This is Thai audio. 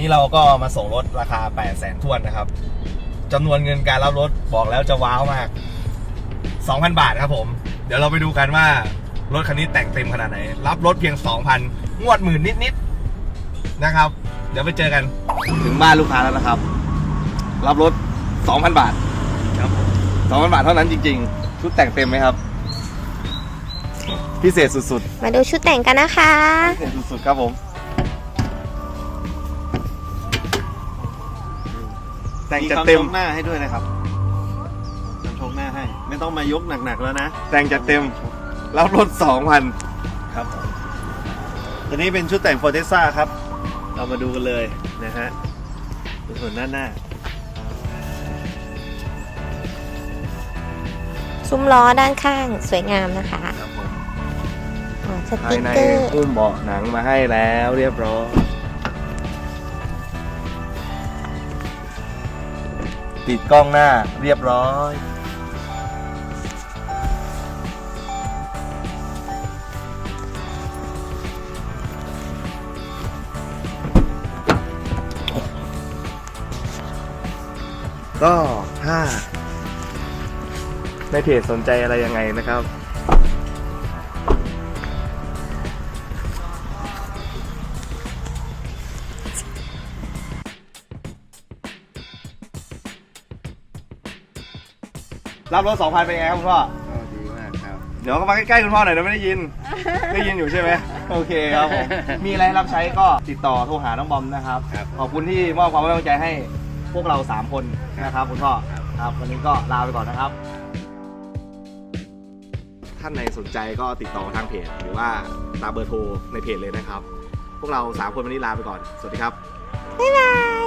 นี้เราก็มาส่งรถราคา 8 0 0แสนทวนนะครับจำนวนเงินการรับรถบอกแล้วจะว้าวมาก 2,000 บาทครับผม เดี๋ยวเราไปดูกันว่ารถคันนี้แต่งเต็มขนาดไหน รับรถเพียง 2,000 งวดหมื่นนิดๆนะครับ เดี๋ยวไปเจอกัน ถึงบ้านลูกค้าแล้วนะครับ รับรถ 2,000 บาทครับผม2,000 บาทเท่านั้นจริงๆ ชุดแต่งเต็มไหมครับ พิเศษสุดๆมาดูชุดแต่งกันนะคะพิเศษสุดๆครับผม แต่งมีจัดคำเต็ชมกหน้าให้ด้วยนะครับคำชกหน้าให้ ไม่ต้องมายกหนักๆแล้วนะแต่งจัดเต็ม รับรถสองพันครับผมตัวนี้เป็นชุดแต่งโฟเทซ่าครับ เรามาดูกันเลยนะฮะดูส่วนหน้าหน้า ซุ้มล้อด้านข้างสวยงามนะคะครับผมอ๋อสภาติยกในเกอร์ หุ้มเบาะหนังมาให้แล้วเรียบร้อย ติดกล้องหน้าเรียบร้อย ก็ถ้าในเพจสนใจอะไรยังไงนะครับ รับรถสองพันเป็นไงครับคุณพ่อ ก็ดีมากครับ เดี๋ยวก็มาใกล้ๆคุณพ่อหน่อยเดี๋ยวไม่ได้ยิน ได้ยินอยู่ใช่ไหมโอเคครับผม มีอะไรให้รับใช้ก็ติดต่อโทรหาน้องบอมนะครับ ครับ ขอบคุณที่มอบความไว้วางใจให้พวกเรา 3 คนนะครับคุณพ่อ ครับ วันนี้ก็ลาไปก่อนนะครับ ท่านใดสนใจก็ติดต่อทางเพจ หรือว่าตามเบอร์โทรในเพจเลยนะครับ พวกเรา 3 คนวันนี้ลาไปก่อน สวัสดีครับ บ๊ายบาย